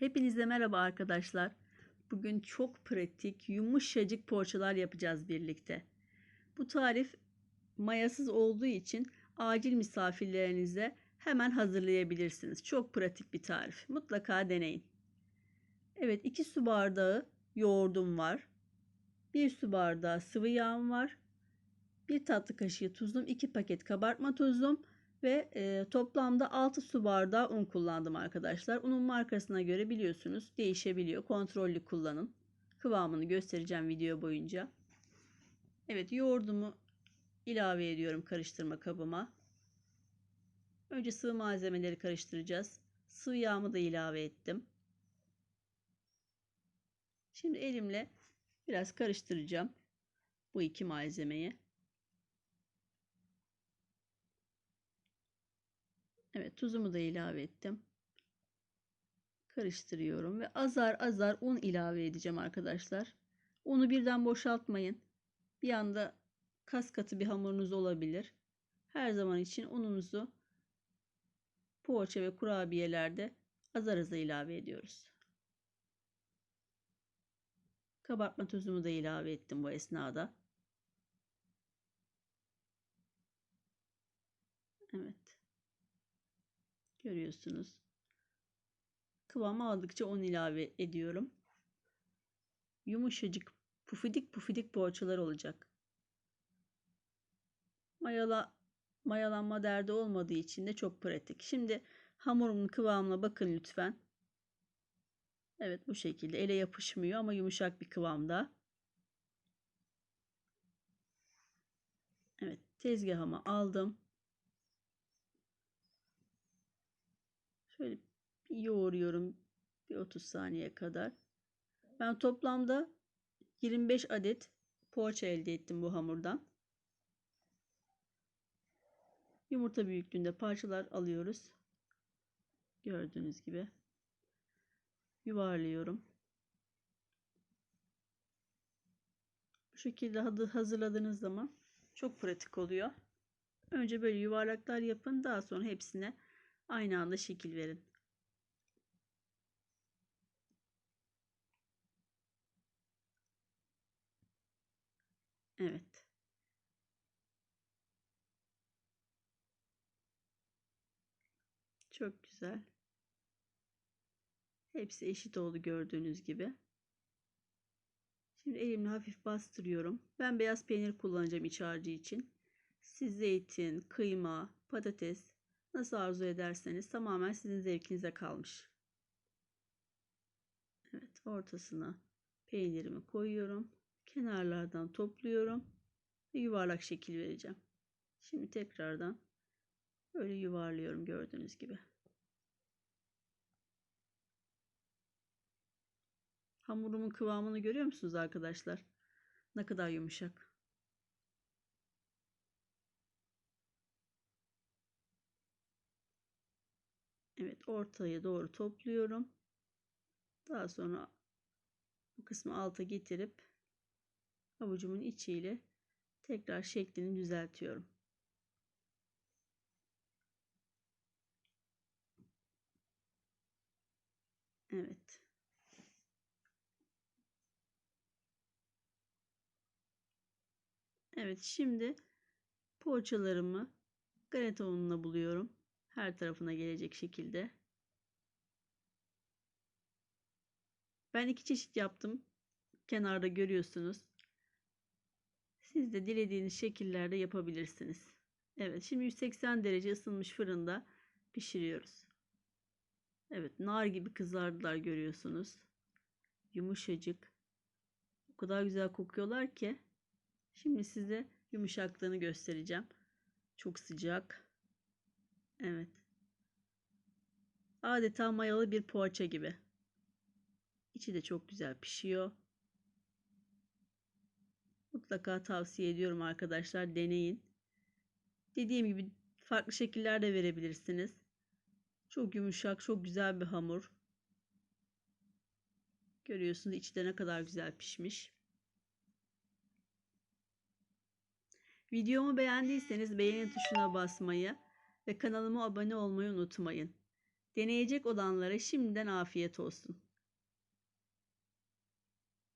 Hepinize merhaba arkadaşlar. Bugün çok pratik, yumuşacık poğaçalar yapacağız birlikte. Bu tarif mayasız olduğu için acil misafirlerinize hemen hazırlayabilirsiniz. Çok pratik bir tarif. Mutlaka deneyin. Evet, 2 su bardağı yoğurdum var. 1 su bardağı sıvı yağım var. 1 tatlı kaşığı tuzum, 2 paket kabartma tuzum ve e, toplamda 6 su bardağı un kullandım arkadaşlar. Unun markasına göre biliyorsunuz değişebiliyor. Kontrollü kullanın. Kıvamını göstereceğim video boyunca. Evet yoğurdumu ilave ediyorum karıştırma kabıma. Önce sıvı malzemeleri karıştıracağız. Sıvı yağımı da ilave ettim. Şimdi elimle biraz karıştıracağım bu iki malzemeyi. Evet tuzumu da ilave ettim. Karıştırıyorum ve azar azar un ilave edeceğim arkadaşlar. Unu birden boşaltmayın. Bir anda kas katı bir hamurunuz olabilir. Her zaman için ununuzu poğaça ve kurabiyelerde azar azar ilave ediyoruz. Kabartma tuzumu da ilave ettim bu esnada. Evet. Görüyorsunuz. Kıvamı aldıkça un ilave ediyorum. Yumuşacık pufidik pufidik poğaçalar olacak. Mayala, mayalanma derdi olmadığı için de çok pratik. Şimdi hamurumun kıvamına bakın lütfen. Evet bu şekilde ele yapışmıyor ama yumuşak bir kıvamda. Evet tezgahıma aldım. Şöyle bir yoğuruyorum bir 30 saniye kadar. Ben toplamda 25 adet poğaça elde ettim bu hamurdan. Yumurta büyüklüğünde parçalar alıyoruz. Gördüğünüz gibi. Yuvarlıyorum. Bu şekilde hazırladığınız zaman çok pratik oluyor. Önce böyle yuvarlaklar yapın. Daha sonra hepsine aynı anda şekil verin. Evet. Çok güzel. Hepsi eşit oldu gördüğünüz gibi. Şimdi elimle hafif bastırıyorum. Ben beyaz peynir kullanacağım iç harcı için. Siz zeytin, kıyma, patates nasıl arzu ederseniz tamamen sizin zevkinize kalmış. Evet ortasına peynirimi koyuyorum. Kenarlardan topluyorum ve yuvarlak şekil vereceğim. Şimdi tekrardan böyle yuvarlıyorum gördüğünüz gibi. Hamurumun kıvamını görüyor musunuz arkadaşlar? Ne kadar yumuşak. Evet ortaya doğru topluyorum. Daha sonra bu kısmı alta getirip avucumun içiyle tekrar şeklini düzeltiyorum. Evet. Evet şimdi poğaçalarımı galeta ununa buluyorum. Her tarafına gelecek şekilde. Ben iki çeşit yaptım. Kenarda görüyorsunuz. Siz de dilediğiniz şekillerde yapabilirsiniz. Evet şimdi 180 derece ısınmış fırında pişiriyoruz. Evet nar gibi kızardılar görüyorsunuz. Yumuşacık. O kadar güzel kokuyorlar ki. Şimdi size yumuşaklığını göstereceğim. Çok sıcak. Evet. Adeta mayalı bir poğaça gibi. İçi de çok güzel pişiyor. Mutlaka tavsiye ediyorum arkadaşlar. Deneyin. Dediğim gibi farklı şekiller de verebilirsiniz. Çok yumuşak, çok güzel bir hamur. Görüyorsunuz içi de ne kadar güzel pişmiş. Videomu beğendiyseniz beğeni tuşuna basmayı ve kanalıma abone olmayı unutmayın. Deneyecek olanlara şimdiden afiyet olsun.